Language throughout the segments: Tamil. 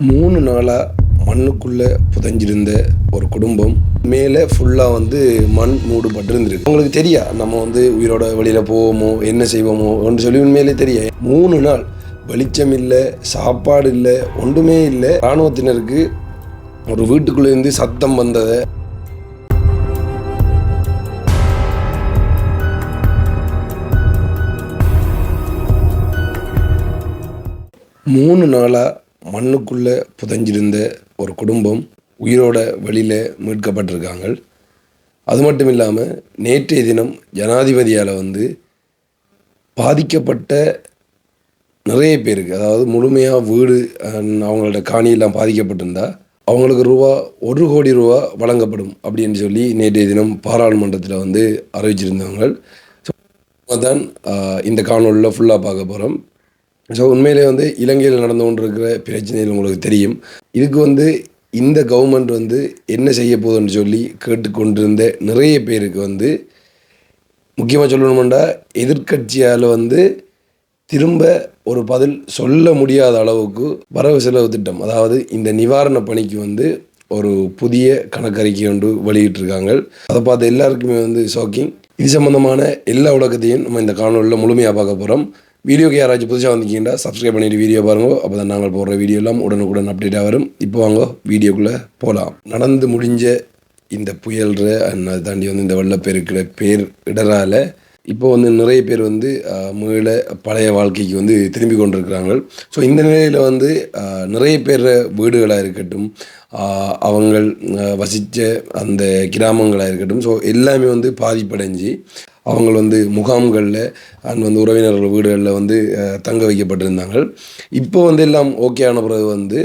மூணு நாளாக மண்ணுக்குள்ளே புதைஞ்சிருந்த ஒரு குடும்பம். மேலே ஃபுல்லாக வந்து மண் மூடு பட்டிருந்துருக்கு உங்களுக்கு தெரியா? நம்ம வந்து உயிரோட வெளியில் போவோமோ என்ன செய்வோமோ ஒன்று சொல்லி உண்மையிலே தெரிய மூணு நாள் வெளிச்சம் இல்லை சாப்பாடு இல்லை ஒன்றுமே இல்லை. இராணுவத்தினருக்கு ஒரு வீட்டுக்குள்ளே இருந்து சத்தம் வந்ததை. மூணு நாளாக மண்ணுக்குள்ளே புதைஞ்சிருந்த ஒரு குடும்பம் உயிரோட வெளியில் மீட்கப்பட்டிருக்காங்க அது மட்டும் இல்லாமல் நேற்றைய தினம் ஜனாதிபதியால் வந்து பாதிக்கப்பட்ட நிறைய பேருக்கு அதாவது முழுமையாக வீடு அவங்களோட காணியெல்லாம் பாதிக்கப்பட்டிருந்தா அவங்களுக்கு ரூபா ஒரு கோடி ரூபா வழங்கப்படும் அப்படின்னு சொல்லி நேற்றைய தினம் பாராளுமன்றத்தில் வந்து அறிவிச்சிருந்தவங்க. தான் இந்த காணொலியில் ஃபுல்லாக பார்க்க போகிறோம் ஸோ உண்மையிலே வந்து இலங்கையில் நடந்து கொண்டிருக்கிற பிரச்சனைகள் உங்களுக்கு தெரியும். இதுக்கு வந்து இந்த கவர்மெண்ட் வந்து என்ன செய்ய போகுதுன்னு சொல்லி கேட்டுக்கொண்டிருந்த நிறைய பேருக்கு வந்து முக்கியமாக சொல்லணுமெண்டா எதிர்க்கட்சியால் வந்து திரும்ப ஒரு பதில் சொல்ல முடியாத அளவுக்கு வரவு செலவு திட்டம் அதாவது இந்த நிவாரண பணிக்கு வந்து ஒரு புதிய கணக்கறிக்கை ஒன்று வெளியிட்டிருக்காங்க. அதை பார்த்து எல்லாருக்குமே வந்து ஷாக்கிங் இது சம்மந்தமான எல்லா உலகத்தையும் நம்ம இந்த காணொலியில் முழுமையாக பார்க்க போகிறோம் வீடியோக்கு யாராச்சும் புதுசாக வந்திருக்கீங்கன்னா சப்ஸ்கிரைப் பண்ணிவிட்டு வீடியோ பாருங்க. அப்போ தான் நாங்கள் போடுற வீடியோ எல்லாம் உடனுக்குடன் அப்டேட்டாக வரும். இப்போ வாங்க வீடியோக்குள்ளே போகலாம் நடந்து முடிஞ்ச இந்த புயல்ற and அதை தாண்டி வந்து இந்த வெள்ளப்பெருக்கிற பேர் இடரால இப்போ வந்து நிறைய பேர் வந்து ஆஹ், மீள பழைய வாழ்க்கைக்கு வந்து திரும்பி கொண்டிருக்கிறாங்க. ஸோ இந்த நிலையில் வந்து நிறைய பேர் வீடுகளாக இருக்கட்டும் அவங்கள் வசித்த அந்த கிராமங்களாக இருக்கட்டும் ஸோ எல்லாமே வந்து பாதிப்படைஞ்சு அவங்க வந்து முகாம்களில் அண்ட் வந்து உறவினர்கள் வீடுகளில் வந்து தங்க வைக்கப்பட்டிருந்தாங்க. இப்போ வந்து எல்லாம் ஓகே ஆன பிறகு வந்து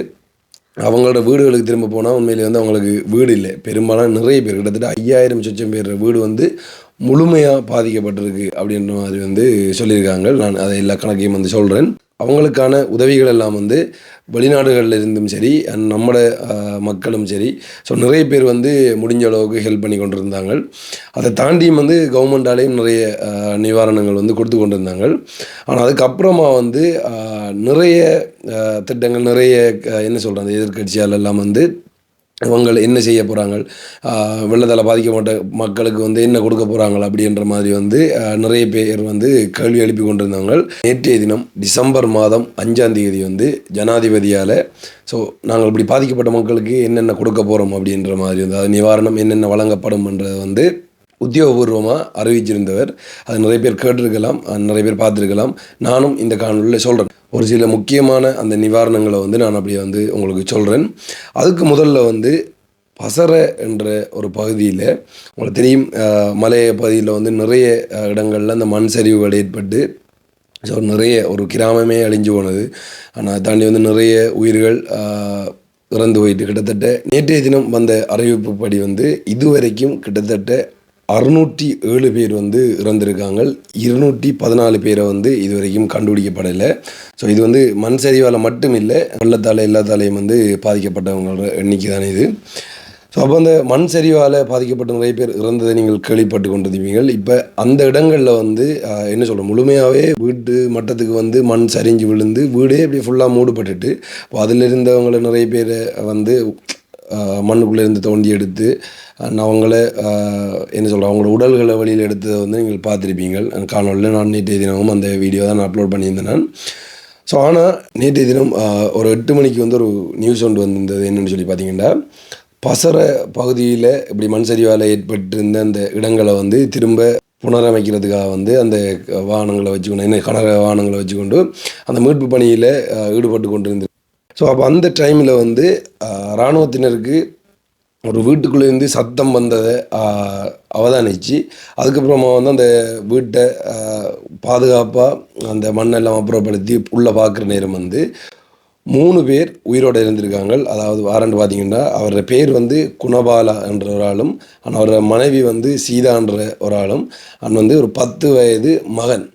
அவங்களோட வீடுகளுக்கு திரும்ப போனால் உண்மையிலே வந்து அவங்களுக்கு வீடு இல்லை. பெரும்பாலும் நிறைய பேர் கிட்டத்தட்ட ஐயாயிரம் சொச்சம் பேர் வீடு வந்து முழுமையாக பாதிக்கப்பட்டிருக்கு அப்படின்ற மாதிரி வந்து சொல்லியிருக்காங்க. நான் அதை எல்லா கணக்கையும் வந்து சொல்கிறேன் அவங்களுக்கான உதவிகள் எல்லாம் வந்து வெளிநாடுகளில் இருந்தும் சரி அண்ட் நம்மட மக்களும் சரி ஸோ நிறைய பேர் வந்து முடிஞ்ச அளவுக்கு ஹெல்ப் பண்ணி கொண்டிருந்தாங்க. அதை தாண்டியும் வந்து கவர்மெண்டாலேயும் நிறைய நிவாரணங்கள் வந்து கொடுத்து கொண்டிருந்தாங்க. ஆனால் அதுக்கப்புறமா வந்து நிறைய திட்டங்கள் நிறைய என்ன சொல்கிறாங்க எதிர்கட்சியால் எல்லாம் வந்து இவங்க என்ன செய்ய போகிறாங்க வெள்ளத்தால் பாதிக்கப்பட்ட மக்களுக்கு வந்து என்ன கொடுக்க போகிறாங்க அப்படின்ற மாதிரி வந்து நிறைய பேர் வந்து கேள்வி எழுப்பி கொண்டிருந்தாங்க நேற்றைய தினம் டிசம்பர் மாதம் அஞ்சாம் தேதி வந்து ஜனாதிபதியால் ஸோ நாங்கள் இப்படி பாதிக்கப்பட்ட மக்களுக்கு என்னென்ன கொடுக்க போகிறோம் அப்படின்ற மாதிரி வந்து அது நிவாரணம் என்னென்ன வழங்கப்படும்ன்றது வந்து உத்தியோகபூர்வமாக அறிவிச்சிருந்தவர். அது நிறைய பேர் கேட்டிருக்கலாம் நிறைய பேர் பார்த்துருக்கலாம். நானும் இந்த காணொலியில் சொல்கிறேன் ஒரு சில முக்கியமான அந்த நிவாரணங்களை வந்து நான் அப்படியே வந்து உங்களுக்கு சொல்கிறேன் அதுக்கு முதல்ல வந்து பசர என்ற ஒரு பகுதியில் உங்களுக்கு தெரியும் மலைய பகுதியில் வந்து நிறைய இடங்களில் அந்த மண் சரிவுகள் ஏற்பட்டு ஸோ நிறைய ஒரு கிராமமே அழிஞ்சு போனது. ஆனால் தாண்டி வந்து நிறைய உயிர்கள் இறந்து போயிட்டு கிட்டத்தட்ட நேற்றைய தினம் வந்த அறிவிப்பு படி வந்து இதுவரைக்கும் கிட்டத்தட்ட அறுநூற்றி ஏழு பேர் வந்து இறந்திருக்காங்க. இருநூற்றி பதினாலு பேரை வந்து இதுவரைக்கும் கண்டுபிடிக்கப்படலை. ஸோ இது வந்து மண் சரிவால் மட்டும் இல்லை வெள்ளத்தால் எல்லாத்தாலையும் வந்து பாதிக்கப்பட்டவங்களோட எண்ணிக்கை தானே இது. ஸோ அப்போ அந்த மண் சரிவால் பாதிக்கப்பட்ட நிறைய பேர் இறந்ததை நீங்கள் கேள்விப்பட்டு கொண்டிருப்பீங்கள் இப்போ அந்த இடங்களில் வந்து என்ன சொல்கிறோம் முழுமையாகவே வீட்டு மட்டத்துக்கு வந்து மண் சரிஞ்சு விழுந்து வீடே இப்படி ஃபுல்லாக மூடுபட்டுட்டு இப்போ அதில் இருந்தவங்களை நிறைய பேரை வந்து மண்ணுக்குள்ளேருந்து மண்ணுக்குள்ளே இருந்து தோண்டி எடுத்து அவங்கள என்ன சொல்கிறோம் அவங்களோட உடல்களை வெளியில் எடுத்ததை வந்து நீங்கள் பார்த்துருப்பீங்கள் காணொலியில் நான் நேற்றைய தினமும் அந்த வீடியோ தான் நான் அப்லோட் பண்ணியிருந்தேன் நான். ஸோ ஆனால் நேற்றைய தினம் ஒரு எட்டு மணிக்கு வந்து ஒரு நியூஸ் ஒன்று வந்திருந்தது. என்னென்னு சொல்லி பார்த்தீங்கன்னா பசற பகுதியில் இப்படி மண் சரிவால் ஏற்பட்டிருந்த அந்த இடங்களை வந்து திரும்ப புனரமைக்கிறதுக்காக வந்து அந்த வாகனங்களை வச்சுக்கொண்டு என்ன கனக வாகனங்களை வச்சுக்கொண்டு அந்த மீட்பு பணியில் ஈடுபட்டு கொண்டிருந்து ஸோ அப்போ அந்த டைமில் வந்து இராணுவத்தினருக்கு ஒரு வீட்டுக்குள்ளேருந்து சத்தம் வந்ததை அவதானிச்சு அதுக்கப்புறமா வந்து அந்த வீட்டை பாதுகாப்பாக அந்த மண்ணெல்லாம் அப்புறப்படுத்தி உள்ளே பார்க்குற நேரம் வந்து மூணு பேர் உயிரோடு இருந்திருக்காங்க. அதாவது வாரண்டு பார்த்தீங்கன்னா அவரோட பேர் வந்து குணபாலா என்ற ஒரு ஆளும் ஆனால் அவரோட மனைவி வந்து சீதான்ற ஒரு ஆளும் அண்ட் வந்து ஒரு பத்து வயது மகன்.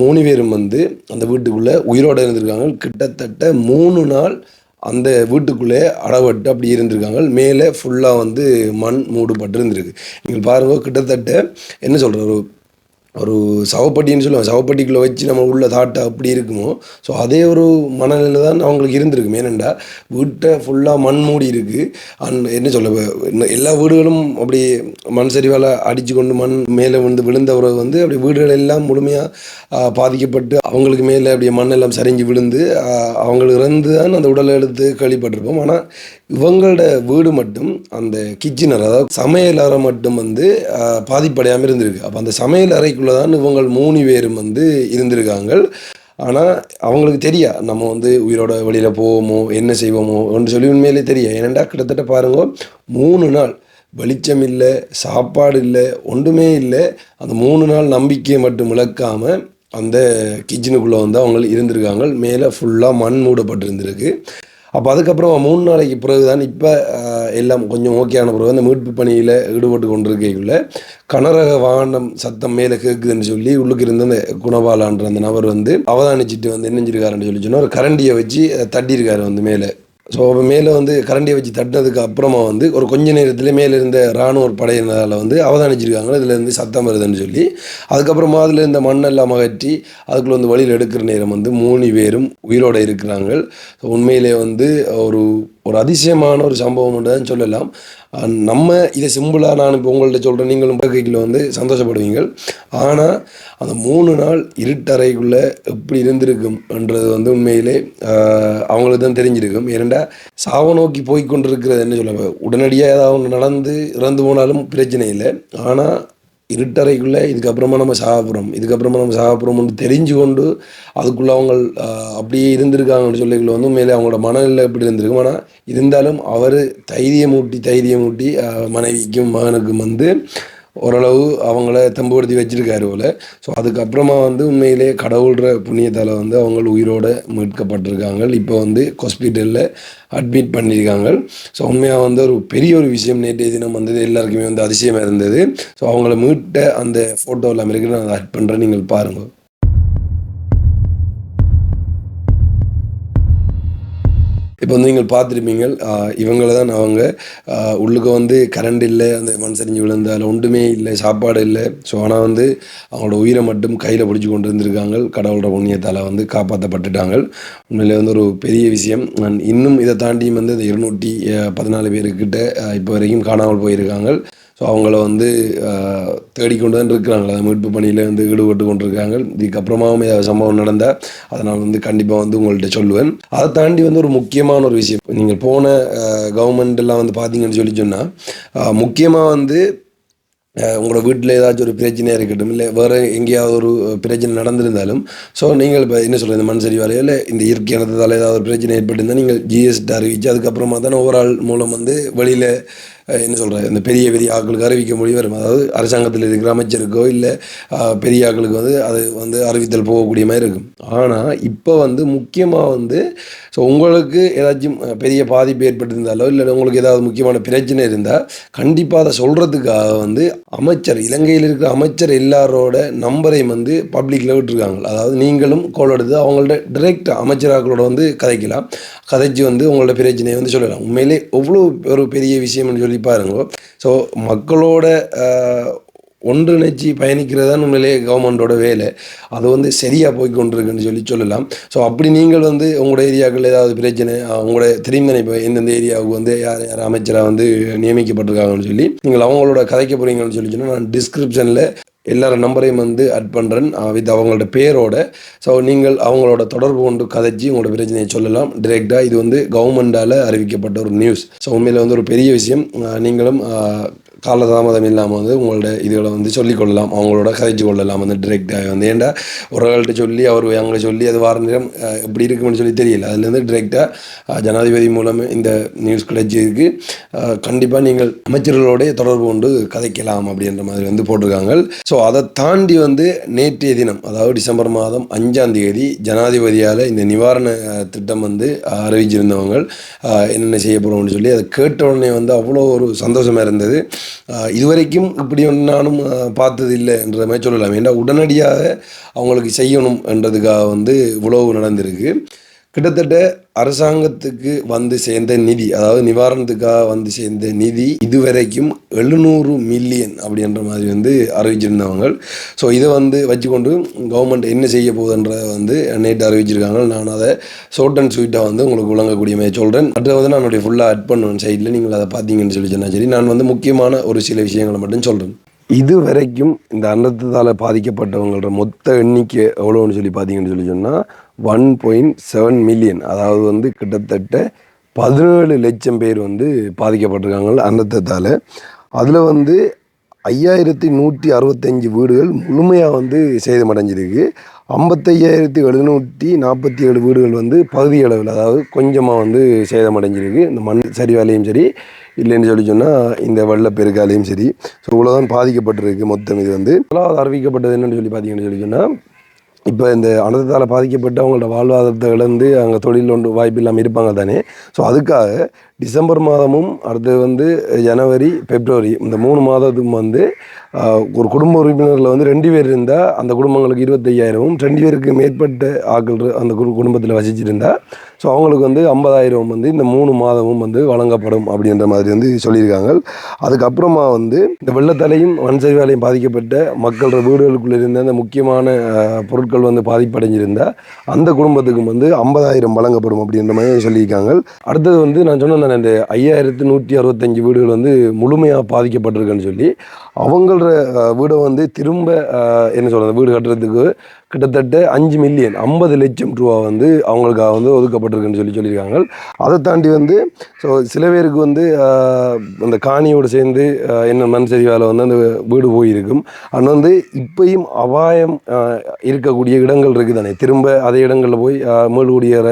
மூணு பேரும் வந்து அந்த வீட்டுக்குள்ளே உயிரோடு இருந்திருக்காங்க. கிட்டத்தட்ட மூணு நாள் அந்த வீட்டுக்குள்ளே அடவட்டு அப்படி இருந்திருக்காங்க. மேலே ஃபுல்லாக வந்து மண் மூடுபட்டு இருந்திருக்கு நீங்கள் பாருங்கள் கிட்டத்தட்ட என்ன சொல்கிற ஒரு ஒரு சவப்பட்டின்னு சொல்லுவாங்க. சவப்பட்டிக்குள்ளே வச்சு நம்ம உள்ள தாட்டை அப்படி இருக்குமோ? ஸோ அதே ஒரு மனநிலை தான் அவங்களுக்கு இருந்திருக்கும். ஏனெண்டா வீட்டை ஃபுல்லாக மண் மூடி இருக்குது அண்ட் என்ன சொல்ல எல்லா வீடுகளும் அப்படி மண் சரிவால் அடித்து கொண்டு மண் மேலே வந்து விழுந்தவரை வந்து அப்படி வீடுகள் எல்லாம் முழுமையாக பாதிக்கப்பட்டு அவங்களுக்கு மேலே அப்படியே மண் எல்லாம் சரிஞ்சு விழுந்து அவங்களுக்கு இறந்து தான் அந்த உடலை எடுத்து கேள்விப்பட்டிருப்போம் ஆனால் இவங்களோட வீடு மட்டும் அந்த கிச்சனர் அதாவது சமையல் அறை மட்டும் வந்து பாதிப்படையாமல் இருந்திருக்கு. அப்போ அந்த சமையல் அறைக்குள்ளே தான் இவங்கள் மூணு பேரும் வந்து இருந்திருக்காங்க. ஆனால் அவங்களுக்கு தெரியா நம்ம வந்து உயிரோட வெளியில் போவோமோ என்ன செய்வோமோ ஒன்று சொல்லி உண்மையிலே தெரியும் ஏனெண்டா கிட்டத்தட்ட பாருங்க மூணு நாள் வெளிச்சம் இல்லை சாப்பாடு இல்லை ஒன்றுமே இல்லை. அந்த மூணு நாள் நம்பிக்கையை மட்டும் இழக்காமல் அந்த கிச்சனுக்குள்ளே வந்து அவங்க இருந்திருக்காங்க. மேலே ஃபுல்லாக மண் மூடப்பட்டிருந்திருக்கு. அப்போ அதுக்கப்புறம் மூணு நாளைக்கு பிறகு தான் இப்போ எல்லாம் கொஞ்சம் ஓகேயான பிறகு அந்த மீட்பு பணியில் ஈடுபட்டு கொண்டிருக்கைக்குள்ள கனரக வாகனம் சத்தம் மேலே கேட்குதுன்னு சொல்லி உள்ளுக்கு இருந்த அந்த குணபாலான்ற அந்த நபர் வந்து அவதானிச்சிட்டு வந்து என்ன செஞ்சிருக்காருன்னு சொல்லி சொன்னால் ஒரு கரண்டியை வச்சு தட்டியிருக்காரு வந்து மேலே. ஸோ அப்போ மேலே வந்து கரண்டியை வச்சு தட்டினதுக்கு அப்புறமா வந்து ஒரு கொஞ்ச நேரத்தில் மேலே இருந்த இராணுவ படையினரால் வந்து அவதானிச்சிருக்காங்க. இதுலேருந்து சத்தம் வருதுன்னு சொல்லி. அதுக்கப்புறமா அதில் இருந்த மண்ணெல்லாம் அகற்றி அதுக்குள்ளே வந்து வழியில் எடுக்கிற நேரம் வந்து மூணு பேரும் உயிரோட இருக்கிறாங்க. ஸோ உண்மையிலே வந்து ஒரு ஒரு அதிசயமான ஒரு சம்பவம் தான் சொல்லலாம். நம்ம இதை சிம்பிளாக நான் இப்போ உங்கள்கிட்ட சொல்கிறேன் நீங்களும் பார்க்கையில் வந்து சந்தோஷப்படுவீங்க ஆனால் அந்த மூணு நாள் இருட்டறைக்குள்ளே எப்படி இருந்திருக்கும் என்றது வந்து உண்மையிலே அவங்களுக்கு தான் தெரிஞ்சிருக்கும். ஏனெண்டா சாவ நோக்கி போய் கொண்டிருக்கிறது என்ன சொல்ல உடனடியாக ஏதாவது ஒன்று நடந்து இறந்து போனாலும் பிரச்சனை இல்லை. ஆனால் இருட்டறைக்குள்ளே இதுக்கப்புறமா நம்ம சாப்பிட்றோம் இதுக்கப்புறமா நம்ம சாப்பிட்றோம்னு தெரிஞ்சு கொண்டு அதுக்குள்ளே அவங்க அப்படியே இருந்திருக்காங்கன்னு சொல்லிக்குள்ள வந்து மேலே அவங்களோட மனநிலை எப்படி இருந்திருக்கும். ஆனால் இருந்தாலும் அவர் தைரியமூட்டி தைரியமூட்டி மனைவிக்கும் மகனுக்கும் வந்து ஓரளவு அவங்கள தம்புபடுத்தி வச்சிருக்காரு போல. ஸோ அதுக்கப்புறமா வந்து உண்மையிலே கடவுள்ற புண்ணியத்தால் வந்து அவங்க உயிரோடு மீட்கப்பட்டிருக்காங்க இப்போ வந்து ஹாஸ்பிட்டலில் அட்மிட் பண்ணியிருக்காங்க ஸோ உண்மையாக வந்து ஒரு பெரிய ஒரு விஷயம் நேற்றைய தினம் வந்தது. எல்லாருக்குமே வந்து அதிசயமாக இருந்தது. ஸோ அவங்கள மீட்ட அந்த ஃபோட்டோவில் எல்லாம் நான் அதை பண்ணுறேன் நீங்கள் பாருங்கள் இப்போ வந்து நீங்கள் பார்த்துருப்பீங்க இவங்கள தான் அவங்க. உள்ளுக்கு வந்து கரண்ட் இல்லை அந்த மண் சரிஞ்சு விழுந்தால் ஒன்றுமே இல்லை சாப்பாடு இல்லை. ஸோ ஆனால் வந்து அவங்களோட உயிரை மட்டும் கையில் பிடிச்சி கொண்டு இருந்திருக்காங்க கடவுளோட புண்ணியத்தால் வந்து காப்பாற்றப்பட்டுட்டாங்க உண்மையிலே வந்து ஒரு பெரிய விஷயம். இன்னும் இதை தாண்டியும் வந்து இந்த இருநூற்றி பதினாலு பேருக்கிட்ட இப்போ வரைக்கும் காணாமல் போயிருக்காங்க. ஸோ அவங்கள வந்து தேடிக்கொண்டு தான் இருக்கிறாங்க. அந்த மீட்பு பணியில் வந்து ஈடுபட்டு கொண்டிருக்காங்க. இதுக்கப்புறமாவும் ஏதாவது சம்பவம் நடந்தால் அதை நான் வந்து கண்டிப்பாக வந்து உங்கள்கிட்ட சொல்லுவேன். அதை தாண்டி வந்து ஒரு முக்கியமான ஒரு விஷயம். நீங்கள் போன கவர்மெண்ட் எல்லாம் வந்து பார்த்தீங்கன்னு சொல்லி சொன்னால் முக்கியமாக வந்து உங்களோட வீட்டில் ஏதாச்சும் ஒரு பிரச்சனையாக இருக்கட்டும் இல்லை வேறு எங்கேயாவது ஒரு பிரச்சனை நடந்திருந்தாலும் ஸோ நீங்கள் இப்போ என்ன சொல்கிறது இந்த மண் சரி வரையில் இந்த இனத்தால் ஏதாவது ஒரு பிரச்சனை ஏற்பட்டிருந்தால் நீங்கள் ஜிஎஸ்டி அறிவிச்சு அதுக்கப்புறமா தானே ஓவரால் மூலம் வந்து வெளியில் என்ன சொல்கிறது இந்த பெரிய பெரிய ஆட்களுக்கு அறிவிக்க முடியும் வரும். அதாவது அரசாங்கத்தில் இருக்கிற அமைச்சருக்கோ இல்லை பெரிய ஆட்களுக்கு வந்து அது வந்து அறிவித்தல் போகக்கூடிய மாதிரி இருக்கும். ஆனால் இப்போ வந்து முக்கியமாக வந்து ஸோ உங்களுக்கு ஏதாச்சும் பெரிய பாதிப்பு ஏற்பட்டிருந்தாலோ இல்லை உங்களுக்கு ஏதாவது முக்கியமான பிரச்சனை இருந்தால் கண்டிப்பாக அதை சொல்கிறதுக்காக வந்து அமைச்சர் இலங்கையில் இருக்கிற அமைச்சர் எல்லாரோட நம்பரையும் வந்து பப்ளிக்கில் விட்டுருக்காங்க. அதாவது நீங்களும் கோல் எடுத்து அவங்கள்ட்ட டிரெக்ட் அமைச்சராக்களோட வந்து கதைக்கலாம். கதைச்சு வந்து உங்களோட பிரச்சனையை வந்து சொல்லலாம். உண்மையிலே எவ்வளோ ஒரு பெரிய விஷயம்னு சொல்லி பாருங்க ஸோ மக்களோட ஒன்றிணைச்சி பயணிக்கிறது தான் உண்மையிலே கவர்மெண்ட்டோட வேலை. அது வந்து சரியாக போய் கொண்டிருக்குன்னு சொல்லி சொல்லலாம். ஸோ அப்படி நீங்கள் வந்து உங்களோட ஏரியாக்கள் ஏதாவது பிரச்சனை உங்களோட தெரிந்தனை இப்போ எந்தெந்த ஏரியாவுக்கு வந்து யார் யார் அமைச்சராக வந்து நியமிக்கப்பட்டிருக்காங்கன்னு சொல்லி நீங்கள் அவங்களோட கதைக்க போகிறீங்கன்னு சொல்லி சொன்னால் நான் டிஸ்கிரிப்ஷனில் எல்லார நம்பரையும் வந்து அட் பண்ணுறேன் வித் அவங்களோட பேரோட. ஸோ நீங்கள் அவங்களோட தொடர்பு கொண்டு கதைச்சி உங்களோட பிரச்சனையை சொல்லலாம். டிரெக்டாக இது வந்து கவர்மெண்டால் அறிவிக்கப்பட்ட ஒரு நியூஸ் ஸோ உண்மையில் வந்து ஒரு பெரிய விஷயம். நீங்களும் காலதாமதம் இல்லாமல் வந்து உங்களோட இதுகளை வந்து சொல்லிக் கொள்ளலாம். அவங்களோட கதைச்சு கொள்ளலாம். வந்து டிரெக்டாக வந்து ஏன்டா ஒரு ஆள்கிட்ட சொல்லி அவர் அவங்கள சொல்லி அது வார நேரம் எப்படி இருக்குன்னு சொல்லி தெரியல. அதுலேருந்து டிரெக்டாக ஜனாதிபதி மூலம் இந்த நியூஸ் கிடைச்சிருக்கு. கண்டிப்பாக நீங்கள் அமைச்சர்களோடைய தொடர்பு கொண்டு கதைக்கலாம் அப்படின்ற மாதிரி வந்து போட்டிருக்காங்க. ஸோ அதை தாண்டி வந்து நேற்றைய தினம் அதாவது டிசம்பர் மாதம் அஞ்சாம் தேதி ஜனாதிபதியால் இந்த நிவாரண திட்டம் வந்து அறிவிச்சிருந்தவங்க என்னென்ன செய்ய போகிறோம்னு சொல்லி அதை கேட்ட உடனே வந்து அவ்வளோ ஒரு சந்தோஷமாக இருந்தது. இதுவரைக்கும் இப்படி ஒன்று நானும் அஹ், பார்த்தது இல்லை என்ற மாதிரி சொல்லலாம். ஏன்னா உடனடியாக அவங்களுக்கு செய்யணும் என்றதுக்காக வந்து இவ்வளவு நடந்திருக்கு. கிட்டத்தட்ட அரசாங்கத்துக்கு வந்து சேர்ந்த நிதி அதாவது நிவாரணத்துக்காக வந்து சேர்ந்த நிதி இதுவரைக்கும் எழுநூறு மில்லியன் அப்படின்ற மாதிரி வந்து அறிவிச்சிருந்தவங்க. ஸோ இதை வந்து வச்சுக்கொண்டு கவர்மெண்ட் என்ன செய்ய போகுதுன்றதை வந்து நேற்று அறிவிச்சிருக்காங்க. நான் அதை ஷோர்ட் அண்ட் ஸ்வீட்டாக வந்து உங்களுக்கு விளங்கக்கூடிய மாதிரி சொல்கிறேன் அடுத்தது வந்து நான் என்னுடைய ஃபுல்லாக அட் பண்ணுவேன் சைடில் நீங்கள் அதை பார்த்தீங்கன்னு சொல்லி சொன்னால் சரி. நான் வந்து முக்கியமான ஒரு சில விஷயங்களை மட்டும் சொல்கிறேன் இது வரைக்கும் இந்த அன்னத்தால் பாதிக்கப்பட்டவங்களோட மொத்த எண்ணிக்கை எவ்வளோன்னு சொல்லி பார்த்தீங்கன்னு சொல்லி சொன்னால் ஒன் பாயிண்ட் செவன் மில்லியன் அதாவது வந்து கிட்டத்தட்ட பதினேழு லட்சம் பேர் வந்து பாதிக்கப்பட்டிருக்காங்க அன்னத்தால் அதில் வந்து ஐயாயிரத்தி நூற்றி அறுபத்தஞ்சு வீடுகள் முழுமையாக வந்து சேதமடைஞ்சிருக்கு. ஐம்பத்தையாயிரத்தி எழுநூற்றி நாற்பத்தி ஏழு வீடுகள் வந்து பகுதி அளவில் அதாவது கொஞ்சமாக வந்து சேதமடைஞ்சிருக்கு. இந்த மண் சரிவாலையும் சரி இல்லைன்னு சொல்லி சொன்னால் இந்த வெள்ளப்பெருக்காலையும் சரி. ஸோ இவ்வளோதான் பாதிக்கப்பட்டிருக்கு மொத்தம் இது வந்து. முதலாவது அறிவிக்கப்பட்டது என்னென்னு சொல்லி பார்த்தீங்கன்னு சொல்லி சொன்னால் இப்போ இந்த அனர்த்தத்தால் பாதிக்கப்பட்டு அவங்களோட வாழ்வாதாரத்தை இழந்து அங்கே தொழில் ஒன்று வாய்ப்பு இல்லாமல் இருப்பாங்க தானே? ஸோ அதுக்காக டிசம்பர் மாதமும் அடுத்து வந்து ஜனவரி பிப்ரவரி இந்த மூணு மாதத்துக்கும் வந்து ஒரு குடும்ப உறுப்பினரில் வந்து ரெண்டு பேர் இருந்தால் அந்த குடும்பங்களுக்கு இருபத்தையாயிரமும் ரெண்டு பேருக்கு மேற்பட்ட ஆக்கள் அந்த குடும்பத்தில் வசிச்சிருந்தால் ஸோ அவங்களுக்கு வந்து ஐம்பதாயிரம் வந்து இந்த மூணு மாதமும் வந்து வழங்கப்படும் அப்படின்ற மாதிரி வந்து சொல்லியிருக்காங்க. அதுக்கப்புறமா வந்து இந்த வெள்ளத்தாலையும் மண் சரிவாலையும் பாதிக்கப்பட்ட மக்களோட வீடுகளுக்குள்ளே இருந்த அந்த முக்கியமான பொருட்கள் வந்து பாதிப்படைஞ்சிருந்தால் அந்த குடும்பத்துக்கும் வந்து ஐம்பதாயிரம் வழங்கப்படும் அப்படின்ற மாதிரி சொல்லியிருக்காங்க. அடுத்தது வந்து நான் சொன்னேன் அந்த இந்த ஐயாயிரத்து நூற்றி அறுபத்தஞ்சு வீடுகள் வந்து முழுமையாக பாதிக்கப்பட்டிருக்குன்னு சொல்லி அவங்களோட வீடை வந்து திரும்ப என்ன சொல்கிறது வீடு கட்டுறதுக்கு கிட்டத்தட்ட அஞ்சு மில்லியன் ஐம்பது லட்சம் ரூபா வந்து அவங்களுக்காக வந்து ஒதுக்கப்பட்டிருக்குன்னு சொல்லி சொல்லியிருக்காங்க. அதை தாண்டி வந்து ஸோ சில பேருக்கு வந்து அந்த காணியோடு சேர்ந்து என்ன மண் சரிவால் வந்து அந்த வீடு போயிருக்கும். ஆனால் வந்து இப்பயும் அபாயம் இருக்கக்கூடிய இடங்கள் இருக்குது தானே திரும்ப அதே இடங்களில் போய் ஆஹ், குடியேற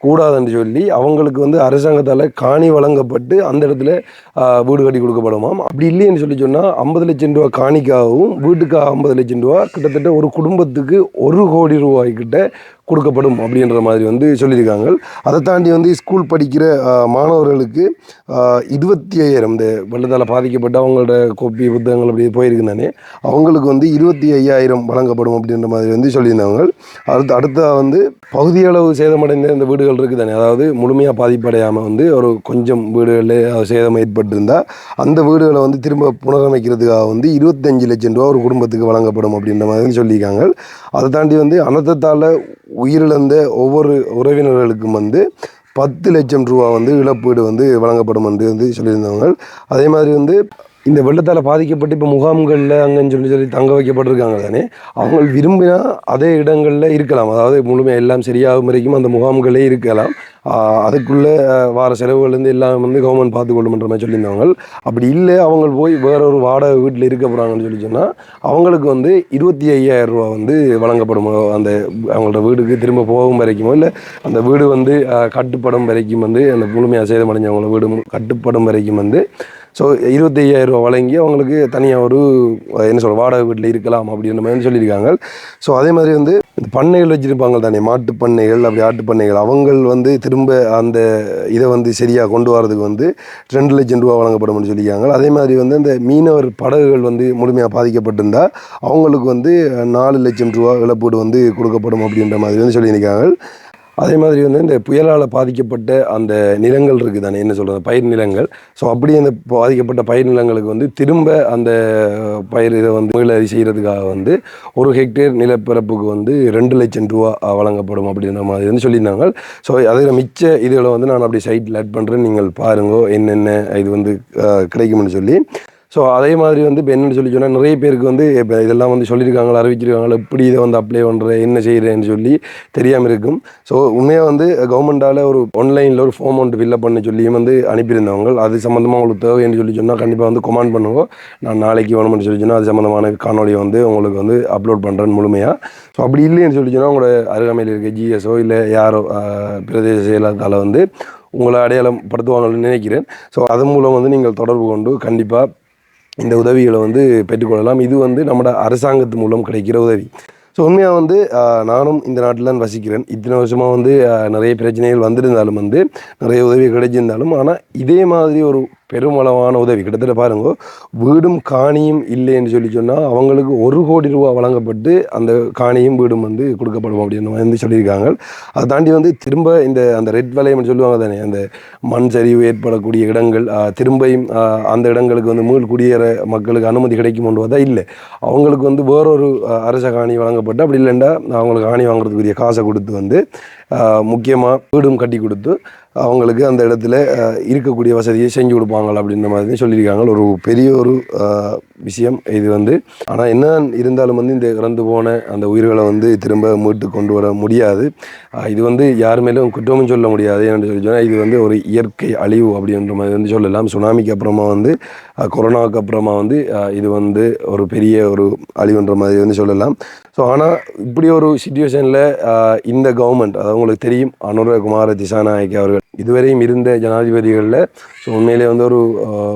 கூடாதுன்னு சொல்லி அவங்களுக்கு வந்து அரசாங்கத்தால் காணி வழங்கப்பட்டு அந்த இடத்துல வீடு கட்டி கொடுக்கப்படுமாம். அப்படி இல்லைன்னு சொல்லி சொன்னால் ஐம்பது லட்சம் ரூபா காணிக்காகவும் வீட்டுக்காக ஐம்பது லட்சம் ரூபா கிட்டத்தட்ட ஒரு குடும்பத்துக்கு ஒரு கோடி ரூபாய்க்கிட்ட கொடுக்கப்படும் அப்படின்ற மாதிரி வந்து சொல்லியிருக்காங்க. அதை தாண்டி வந்து ஸ்கூல் படிக்கிற மாணவர்களுக்கு இருபத்தி ஐயாயிரம் இந்த வெள்ளத்தால் பாதிக்கப்பட்ட அவங்களோட கோப்பி புத்தகங்கள் அப்படி போயிருக்கு தானே அவங்களுக்கு வந்து இருபத்தி ஐயாயிரம் வழங்கப்படும் அப்படின்ற மாதிரி வந்து சொல்லியிருந்தாங்க. அடுத்து அடுத்ததாக வந்து பகுதியளவு சேதமடைந்த இந்த வீடுகள் இருக்குது தானே. அதாவது முழுமையாக பாதிப்படையாமல் வந்து ஒரு கொஞ்சம் வீடுகளில் சேதம் ஏற்பட்டிருந்தால் அந்த வீடுகளை வந்து திரும்ப புனரமைக்கிறதுக்காக வந்து இருபத்தஞ்சு லட்சம் ரூபா ஒரு குடும்பத்துக்கு வழங்கப்படும் அப்படின்ற மாதிரி சொல்லியிருக்காங்க. அதை தாண்டி வந்து அனர்த்தத்தால் உயிரிழந்த ஒவ்வொரு உறவினர்களுக்கும் வந்து பத்து லட்சம் ரூபா வந்து இழப்பீடு வந்து வழங்கப்படும் என்று வந்து சொல்லியிருந்தாங்க அதே மாதிரி வந்து இந்த வெள்ளத்தால் பாதிக்கப்பட்டு இப்போ முகாம்களில் அங்கன்னு சொல்லி சொல்லி தங்க வைக்கப்பட்டிருக்காங்க தானே? அவங்க விரும்பினா அதே இடங்களில் இருக்கலாம். அதாவது முழுமையாக எல்லாம் சரியாகும் வரைக்கும் அந்த முகாம்களே இருக்கலாம். அதுக்குள்ளே வார செலவுகள்லேருந்து எல்லாம் வந்து கவர்மெண்ட் பார்த்துக்கொள்ளும்ன்ற மாதிரி சொல்லியிருந்தவங்க. அப்படி இல்லை அவங்க போய் வேற ஒரு வாடகை வீட்டில் இருக்க போகிறாங்கன்னு சொல்லி சொன்னால் அவங்களுக்கு வந்து இருபத்தி ஐயாயிரம் ரூபா வந்து வழங்கப்படும்? அந்த அவங்களோட வீடுக்கு திரும்ப போகும் வரைக்குமோ? இல்லை அந்த வீடு வந்து கட்டுப்படும் வரைக்கும் வந்து அந்த முழுமையாக சேதமடைஞ்சவங்களோட வீடு கட்டுப்படும் வரைக்கும் வந்து ஸோ இருபத்தி ஐயாயிரம் ரூபா வழங்கி அவங்களுக்கு தனியாக ஒரு என்ன சொல்கிற வாடகை வீட்டில் இருக்கலாம் அப்படின்ற மாதிரி சொல்லியிருக்காங்க. ஸோ அதே மாதிரி வந்து இந்த பண்ணைகள் வச்சுருப்பாங்க தானே மாட்டு பண்ணைகள் அப்படி ஆட்டு பண்ணைகள் அவங்கள் வந்து திரும்ப அந்த இதை வந்து சரியாக கொண்டு வரதுக்கு வந்து ரெண்டு லட்சம் ரூபா வழங்கப்படும்னு சொல்லியிருக்காங்க. அதே மாதிரி வந்து இந்த மீனவர் படகுகள் வந்து முழுமையாக பாதிக்கப்பட்டிருந்தா அவங்களுக்கு வந்து நாலு லட்சம் ரூபா இழப்பீடு வந்து கொடுக்கப்படும் அப்படின்ற மாதிரி வந்து சொல்லியிருக்காங்க. அதே மாதிரி வந்து இந்த புயலால் பாதிக்கப்பட்ட அந்த நிலங்கள் இருக்குது தானே என்ன சொல்கிறது பயிர் நிலங்கள். ஸோ அப்படி அந்த பாதிக்கப்பட்ட பயிர் நிலங்களுக்கு வந்து திரும்ப அந்த பயிர் இதை வந்து மீளறி செய்கிறதுக்காக வந்து ஒரு ஹெக்டேர் நிலப்பரப்புக்கு வந்து ரெண்டு லட்சம் ரூபா வழங்கப்படும் அப்படின்ற மாதிரி வந்து சொல்லியிருந்தாங்க. ஸோ அதில் மிச்ச இதுகளை வந்து நான் அப்படி சைட்டில் ஆட் பண்ணுறேன் நீங்கள் பாருங்க என்னென்ன இது வந்து கிடைக்கும்னு சொல்லி. ஸோ அதே மாதிரி வந்து இப்போ என்னென்னு சொல்லி சொன்னால் நிறைய பேருக்கு வந்து இப்போ இதெல்லாம் வந்து சொல்லியிருக்காங்களா அறிவிச்சிருக்காங்களா எப்படி இதை வந்து அப்ளை பண்ணுறேன் என்ன செய்கிறேன்னு சொல்லி தெரியாமல் இருக்கும். ஸோ உண்மையாக வந்து கவர்மெண்ட்டால் ஒரு ஆன்லைனில் ஒரு ஃபார்ம் ஒன்று ஃபில்லப் பண்ண சொல்லியும் வந்து அனுப்பியிருந்தவங்க அது சம்மந்தமாக உங்களுக்கு தேவைன்னு சொல்லி சொன்னால் கண்டிப்பாக வந்து கமெண்ட் பண்ணுவோம் நான் நாளைக்கு வேணும்னு சொல்லி சொன்னால் அது சம்மந்தமான காணொலியை வந்து உங்களுக்கு வந்து அப்லோட் பண்ணுறேன் முழுமையாக ஸோ அப்படி இல்லைன்னு சொல்லி சொன்னால் உங்களோட அருகாமையில் இருக்க ஜிஎஸ்ஓ இல்லை யாரோ பிரதேச செயலாளத்தால் வந்து உங்களை அடையாளம் படுத்துவாங்கன்னு நினைக்கிறேன். ஸோ அதன் மூலம் வந்து நீங்கள் தொடர்பு கொண்டு கண்டிப்பாக இந்த உதவிகளை வந்து பெற்றுக்கொள்ளலாம் இது வந்து நம்மட அரசாங்கத்து மூலம் கிடைக்கிற உதவி. ஸோ உண்மையாக வந்து நானும் இந்த நாட்டில் தான் வசிக்கிறேன். இத்தனை வருஷமாக வந்து நிறைய பிரச்சனைகள் வந்திருந்தாலும் வந்து நிறைய உதவி கிடைச்சிருந்தாலும் ஆனால் இதே மாதிரி ஒரு பெருமளவான உதவி. கிட்டத்தட்ட பாருங்க வீடும் காணியும் இல்லைன்னு சொல்லி சொன்னால் அவங்களுக்கு ஒரு கோடி ரூபா வழங்கப்பட்டு அந்த காணியும் வீடும் வந்து கொடுக்கப்படும் அப்படின்னு வந்து சொல்லியிருக்காங்க. அதை தாண்டி வந்து திரும்ப இந்த அந்த ரெட் வலயம்னு சொல்லுவாங்க தானே அந்த மண் சரிவு ஏற்படக்கூடிய இடங்கள் திரும்பையும் திரும்பியும் அந்த இடங்களுக்கு வந்து மீள் குடியேற மக்களுக்கு அனுமதி கிடைக்கும் கொண்டு இல்லை. அவங்களுக்கு வந்து வேறொரு அரச காணி வழங்கப்பட்டு அப்படி இல்லைண்டா அவங்களுக்கு காணி வாங்குறதுக்குரிய காசை கொடுத்து வந்து முக்கியமாக வீடும் கட்டி கொடுத்து அவங்களுக்கு அந்த இடத்துல இருக்கக்கூடிய வசதியை செஞ்சு கொடுப்பாங்க அப்படின்ற மாதிரி சொல்லியிருக்காங்க. ஒரு பெரிய ஒரு விஷயம் இது வந்து. ஆனால் என்ன இருந்தாலும் வந்து இந்த இறந்து போன அந்த உயிர்களை வந்து திரும்ப மீட்டு கொண்டு வர முடியாது. இது வந்து யார் மேலும் குற்றமும் சொல்ல முடியாது என்று சொல்லி சொன்னால் இது வந்து ஒரு இயற்கை அழிவு அப்படின்ற மாதிரி வந்து சொல்லலாம். சுனாமிக்கு அப்புறமா வந்து கொரோனாவுக்கு அப்புறமா வந்து இது வந்து ஒரு பெரிய ஒரு அழிவுன்ற மாதிரி வந்து சொல்லலாம். ஸோ ஆனால் இப்படி ஒரு சுச்சுவேஷனில் இந்த கவர்மெண்ட் அது உங்களுக்கு தெரியும் அனுரகுமார திசாநாயக் அவர்கள் இதுவரையும் இருந்த ஜனாதிபதிகளில் ஸோ உண்மையிலே வந்து ஒரு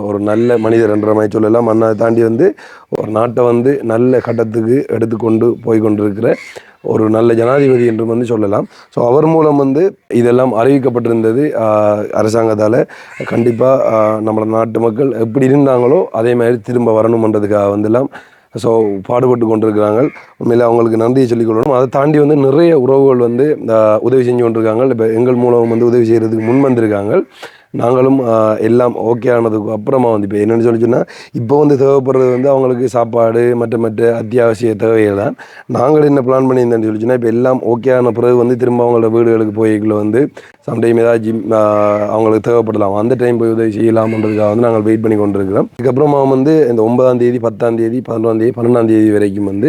ஒரு நல்ல மனிதர் என்ற மாதிரி சொல்லலாம். மண்ணை தாண்டி வந்து ஒரு நாட்டை வந்து நல்ல கட்டத்துக்கு எடுத்துக்கொண்டு போய் கொண்டிருக்கிற ஒரு நல்ல ஜனாதிபதி என்று வந்து சொல்லலாம். ஸோ அவர் மூலம் வந்து இதெல்லாம் அறிவிக்கப்பட்டிருந்தது அரசாங்கத்தால். கண்டிப்பாக நம்மளோட நாட்டு மக்கள் எப்படி இருந்தாங்களோ அதே மாதிரி திரும்ப வரணுமன்றதுக்காக வந்துலாம் ஸோ பாடுபட்டு கொண்டிருக்கிறாங்க. உண்மையில் அவங்களுக்கு நன்றியை சொல்லிக் கொள்ளணும். அதை தாண்டி வந்து நிறைய உறவுகள் வந்து உதவி செஞ்சு கொண்டிருக்காங்க. இப்போ எங்கள் மூலம் வந்து உதவி செய்கிறதுக்கு முன் வந்திருக்காங்க. நாங்களும் எல்லாம் ஓகே ஆனதுக்கு அப்புறமா வந்து இப்போ என்னென்னு சொல்லி சொன்னால் இப்போ வந்து தேவைப்படுறது வந்து அவங்களுக்கு சாப்பாடு மற்ற மற்ற அத்தியாவசிய தேவைகள் தான். நாங்கள் என்ன பிளான் பண்ணியிருந்தேன்னு சொல்லி சொன்னால் இப்போ எல்லாம் ஓகே ஆன பிறகு வந்து திரும்ப அவங்களோட வீடுகளுக்கு போய்க்குள்ள வந்து சம்டைம் ஏதாச்சும் அவங்களுக்கு தேவைப்படலாம். அந்த டைம் போய் உதவி செய்யலாம்ன்றதுக்காக வந்து நாங்கள் வெயிட் பண்ணி கொண்டிருக்கிறோம். இதுக்கப்புறமா வந்து இந்த ஒன்பதாம் தேதி பத்தாம் தேதி பதினொன்றாம் தேதி பன்னெண்டாம் தேதி வரைக்கும் வந்து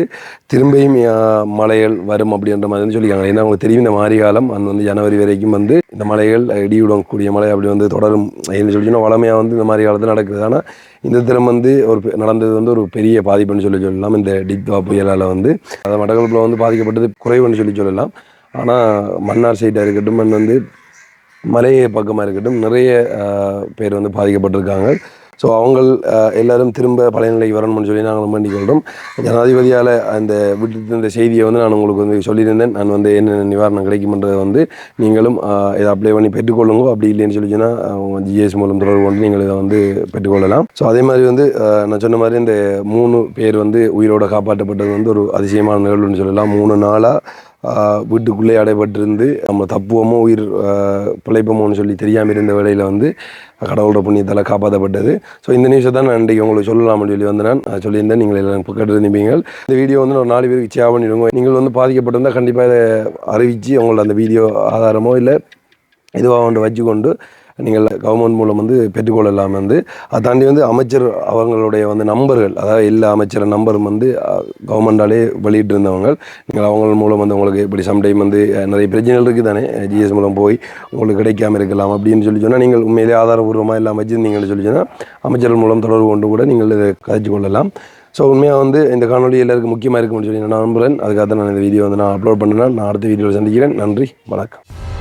திரும்பியும் ஆஹ், மழைகள் வரும் அப்படின்ற மாதிரி சொல்லியிருக்காங்க. ஏன்னா அவங்களுக்கு தெரியும் இந்த மாரி காலம் அந்த வந்து ஜனவரி வரைக்கும் வந்து இந்த மலைகள் இடியுடக்கூடிய மழை அப்படி வந்து தொடரும். என்ன சொல்லி சொன்னால் வளமையாக வந்து இந்த மாதிரி காலத்தில் நடக்குது. ஆனால் இந்த தினம் வந்து ஒரு பெ- நடந்தது வந்து ஒரு பெரிய பாதிப்புன்னு சொல்லி சொல்லலாம். இந்த டிக்வா புயலால் வந்து அதை மட்டக்களப்பில் வந்து பாதிக்கப்பட்டது குறைவுன்னு சொல்லி சொல்லலாம். ஆனால் மன்னார் சைடாக இருக்கட்டும் மண் வந்து மலையை பக்கமாக இருக்கட்டும் நிறைய பேர் வந்து பாதிக்கப்பட்டிருக்காங்க. ஸோ அவங்கள் எல்லாரும் திரும்ப பழைய நிலைக்கு வரணும்னு சொல்லி நாங்கள் வேண்டிக் கொள்கிறோம் ஜனாதிபதியால் அந்த விட்டு இந்த செய்தியை வந்து நான் உங்களுக்கு வந்து சொல்லியிருந்தேன். நான் வந்து என்னென்ன நிவாரணம் கிடைக்கும்ன்றதை வந்து நீங்களும் இதை அப்ளை பண்ணி பெற்றுக்கொள்ளுங்க அப்படி இல்லைன்னு சொல்லி சொன்னால் ஜிஎஸ் மூலம் தொடர்பு கொண்டு நீங்கள் இதை வந்து பெற்றுக்கொள்ளலாம். ஸோ அதே மாதிரி வந்து நான் சொன்ன மாதிரி இந்த மூணு பேர் வந்து உயிரோட காப்பாற்றப்பட்டது வந்து ஒரு அதிசயமான நிகழ்வுன்னு சொல்லலாம். மூணு நாளாக வீட்டுக்குள்ளே அடைபட்டிருந்து நம்ம தப்புவோமோ உயிர் பிழைப்போமோன்னு சொல்லி தெரியாமல் இருந்த வேலையில் வந்து கடவுளோட புண்ணியத்தால் காப்பாற்றப்பட்டது ஸோ இந்த நியூஸை தான் நான் இன்றைக்கி உங்களுக்கு சொல்லலாம்னு சொல்லி வந்து நான் சொல்லியிருந்தேன் நீங்கள் எல்லாம் கேட்டிருந்தீங்க இந்த வீடியோ வந்து ஒரு நாலு பேருக்கு சேவ் பண்ணிடுங்க. நீங்கள் வந்து பாதிக்கப்பட்டிருந்தால் கண்டிப்பாக இதை அறிவித்து அவங்களோட அந்த வீடியோ ஆதாரமோ இல்லை இதுவாக ஒன்று வச்சுக்கொண்டு நீங்கள் கவர்மெண்ட் மூலம் வந்து பெற்றுக்கொள்ளலாம் வந்து அதை தாண்டி வந்து அமைச்சர் அவங்களுடைய வந்து நம்பர்கள் அதாவது எல்லா அமைச்சர் நம்பரும் வந்து கவர்மெண்டாலே வெளியிட்டு இருந்தவங்க நீங்கள் அவங்க மூலம் வந்து உங்களுக்கு இப்படி சம்டைம் வந்து நிறைய பிரச்சனைகள் இருக்குது தானே ஜிஎஸ் மூலம் போய் உங்களுக்கு கிடைக்காம இருக்கலாம் அப்படின்னு சொல்லி சொன்னால் நீங்கள் உண்மையிலே ஆதாரபூர்வமாக எல்லாம் நீங்கள் சொல்லி சொன்னால் அமைச்சர்கள் மூலம் தொடர்பு கொண்டு கூட நீங்கள் இதை கதைச்சு கொள்ளலாம். ஸோ உண்மையாக வந்து இந்த காணொலி எல்லாருக்கும் முக்கியமாக இருக்கும்னு சொல்லி நான் நம்புகிறேன் அதுக்காக தான் நான் இந்த வீடியோ வந்து நான் அப்லோட் பண்ணுறேன். நான் அடுத்த வீடியோவில் சந்திக்கிறேன். நன்றி. வணக்கம்.